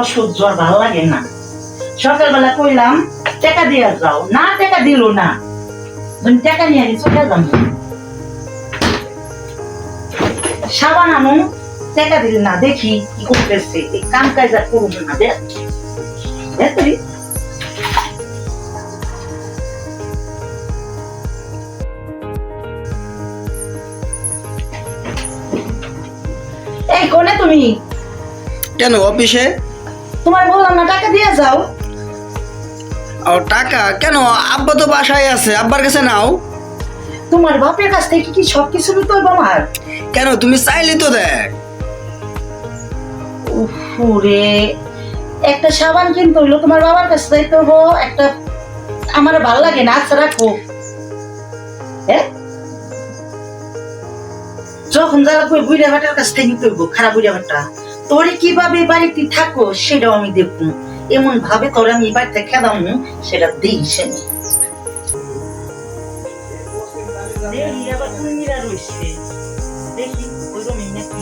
অসহ্য আর ভালো লাগে না। সকালবেলা কইলাম, টাকা দিয়ে যাও। না, টাকা দিল না। তুমি টাকা নিয়ে আনি চলে যাম সাবান আনো, টাকা দিল না, দেখি কি করতেছে। এই কাম কাজ আর করুন না, দেখ। দেখ এই, কোনে তুমি? কেন, অফিসে? তোমার বললাম না টাকা দিয়ে যাও। ও টাকা? কেন? আব্বা তো বাসায় আছে আব্বার কাছে নাও। তোমার বাপের কাছ থেকে কি সব কিছু নিতে হইব আমার? কেন? তুমি চাইলে তো দেখ। উফরে একটা সাবান কিনতে হইল তোমার বাবার কাছে যাইতে হব একটা আমার ভালো লাগে না আচ্ছা রাখো। হ্যাঁ যখন যারা কই বুড়া ভাটার কাছ থেকে নিতে হইব খারাপ বুড়া ভাটা তোরে কীভাবে বাড়িতে থাকো সেটাও আমি দেখব। এমন ভাবে তোর আমি এবার দেখা দাম সেটা দিই সে দেখি ওই নাকি।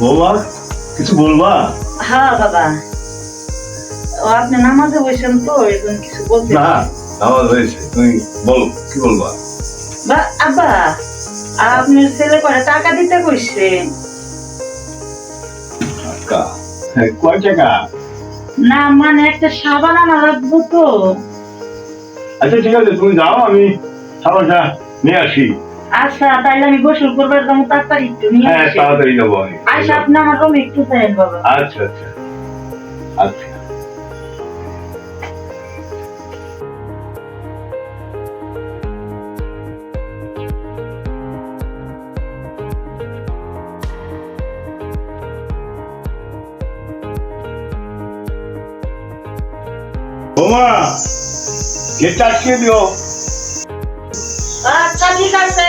বৌমা কিছু বলবা? হ্যাঁ বাবা। ও আপনি নামাজে বসেন তো এই কিছু বলতে না আমার হয়েছে তুমি বলো কি বলবা? বা আব্বা আপনার ছেলে করে টাকা দিতে কইছে? টাকা? হ্যাঁ, কয় টাকা? না মানে একটা সাবান আনা লাগবো তো। আচ্ছা ঠিক আছে তুমি যাও আমি খাবারটা নিয়ে আসি। আচ্ছা তাইলে আমি গোসল করবার যাব তাড়াতাড়ি একটু নিয়ে হ্যাঁ তাড়াতাড়ি যাব আমি। আচ্ছা আপনি আমার রুমে একটু দেন বাবা। আচ্ছা আচ্ছা। আচ্ছা। বৌমা গেটটা আটকে দিও। আচ্ছা ঠিক আছে।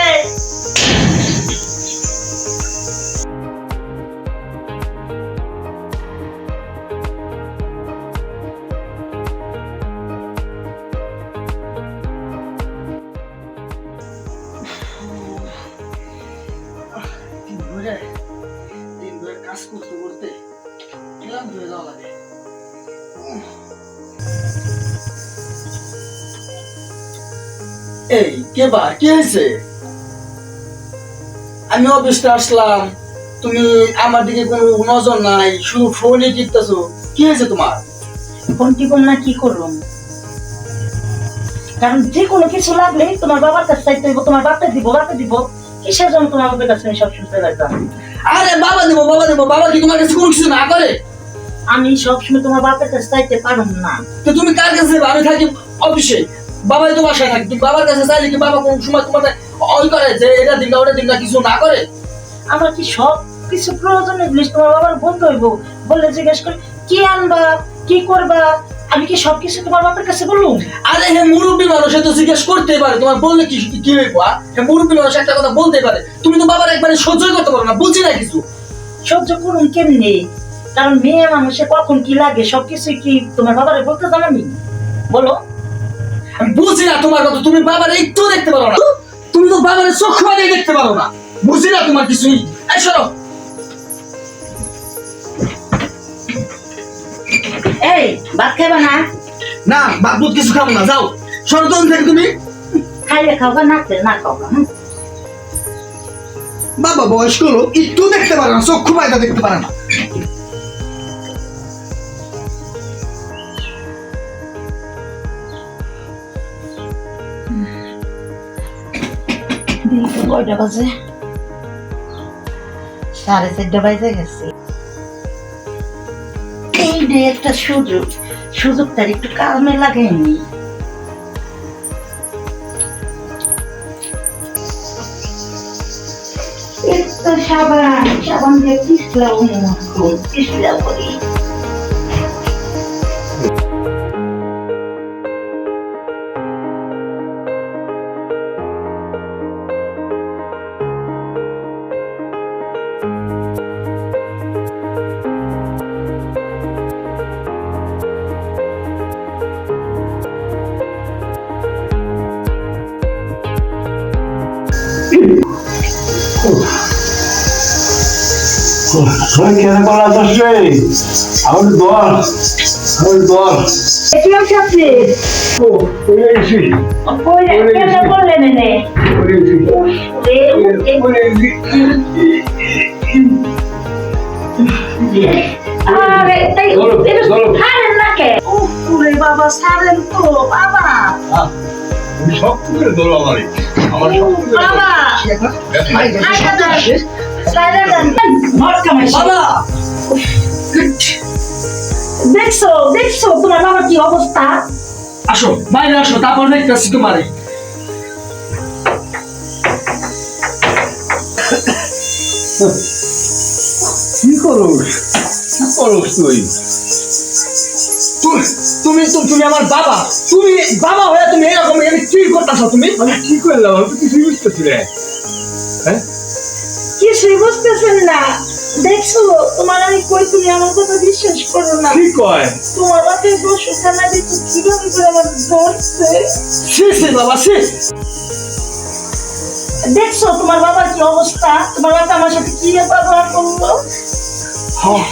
এই কে বা কি হয়েছে? আমি অফিসে আসলাম তুমি আমার দিকে কোনো নজর নাই শুধু ফোনে টিপতেছো কি হয়েছে তোমার? ফোন কি না কি করলাম কারণ যে কোনো কিছু লাগলে তোমার বাবার কাছে চাইতে হইব তোমার বাপকে দিব বাপকে দিব। কিসের জন্য তোমার বাবার কাছে আমি সব শুনতে লাগতাম আরে বাবা দেবো বাবা দেবো বাবা কি তোমার কাছে কোনো কিছু না করে? আমি সবসময় তোমার বাপের কাছে চাইতে পারব না। তো তুমি কার কাছে? আমি থাকি অফিসে। বাবাই তো বাসায় থাকি তুমি বাবার কাছে চাইলে কি বাবা কোন সময় তোমার ওই করে যে এটা দিন না ওটা দিন না কিছু না করে? আমার কি সব কিছু প্রয়োজনীয় জিনিস তোমার বাবার বলতে হইব। বললে জিজ্ঞেস করে কি আনবা? কি করবা? আমি কি সবকিছু তোমার বাপের কাছে বললুম আরে হে মুরব্বী মানুষ তো জিজ্ঞেস করতে পারে তোমার বললে কি কি হইব? হে মুরব্বী মানুষ একটা কথা বলতে পারে। তুমি তো বাবার একবারে সহ্য করতে পারো না বুঝি না কিছু। সহ্য করুন কেমনি? কারণ মেয়ে মানুষে কখন কি লাগে সবকিছু কি তোমার বাবারে বলতে জানামি বলো। বুঝি না তোমার কথা তুমি বাবার একটু দেখতে পারো না। তুমি তো বাবার চোখ মানে দেখতে পারো না। বুঝি না তোমার কিছুই এই এই ভাত খাইবা না? না বাবুত কিছু খাব না যাও। তখন থেকে তুমি। খাইলে খাওয়া না খেলে না খাওয়া? বাবা বয়স্ক লোক একটু দেখতে পারে না চক্ষু পায়দা দেখতে পারে না। কয়টা বাজে সাড়ে চারটা বাজে গেছে। এই একটা সুযোগ, সুযোগটার একটু কামে লাগেনি। সাবান সাবান দিয়ে পিছলাও পিছলা করি। শরীর কেন করা যাস রে আমার দল আমার দল কি হচ্ছে আপনি ও পড়ে গেছি বলে কেন বললেন এনে পড়ে গেছি পড়ে গেছি আরে তাই ধরো, ধরো। খারেন না কে ওরে বাবা সারেন তো বাবা আমি করে দল আমারে আমার বাবা। দেখছ দেখছ তোমার বাবার কি অবস্থা? আসো বাইরে আসো তারপর দেখতেছি তোমারে। কি করোস? কি করোস তুই? তুমি তুমি আমার বাবা। তুমি বাবা হয়ে তুমি এরকম এখানে কি করতেছো তুমি? আমি কি করলাম? আমি কিছুই বুঝতেছি রে হ্যাঁ? কিছুই বুঝতেছেন না। দেখছ তোমার আমি কই তুমি আমার কথা বিশ্বাস করো না। কি কয়? তোমার বাপের দোষ ওখানে দেখো কীভাবে করে আমার ধরছে? সে বাবা সে দেখছ তোমার বাবার কি অবস্থা? তোমার বাবা আমার সাথে কি ব্যবহার করল? হ্যাঁ।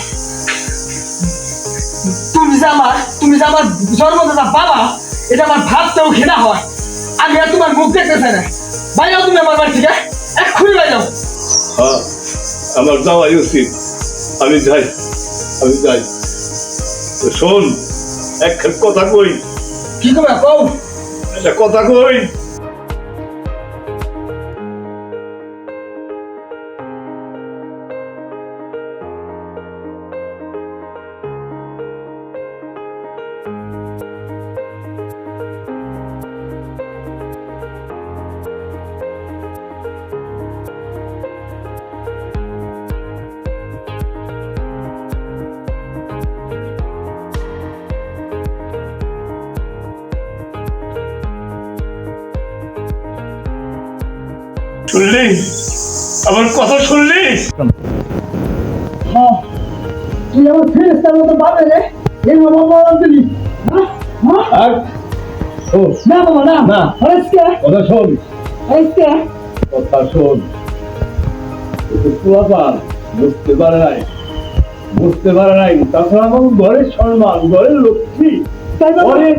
যে আমার তুমি যে আমার জন্মদাতা বাবা এটা আমার ভাবতেও ঘৃণা হয়। আমি আর তোমার মুখ দেখতে চাই না। বাইরেও তুমি আমার বাড়ি থেকে এক্ষুনি বাইরেও। হ্যাঁ আমার যাওয়াই উচিত। আমি যাই আমি যাই। শোন এক কথা কই। কি কবে কও। একটা কথা কই। শুনলি? আমার কথা শুনলি? হ্যাঁ। তুই আমার ফেরেস্তার মতো পাবে রে। এই আমার বাবা দিলি। হ্যাঁ? হ্যাঁ? আর? ও না বাবা না। না। আজকে কথা শোন। আজকে কথা শোন। বুঝতে পারে নাই। বুঝতে পারে নাই। তাছাড়া আমার ঘরের সম্মান ঘরের লক্ষ্মী। তাই? ঘরে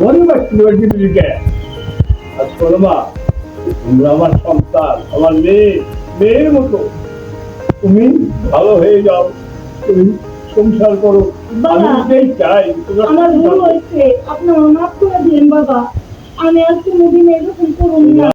ঘরে বাড়তে দিকে আজ শোনো মা তোমরা আমার সন্তান আমার মেয়ে মেয়ের মতো। তুমি ভালো হয়ে যাও তুমি সংসার করো। আমি এটাই চাই আমার ভুল। হয়েছে। আপনি আমার মাফ করে দিন বাবা। আমি আজকে মুভি এরকম করুন না।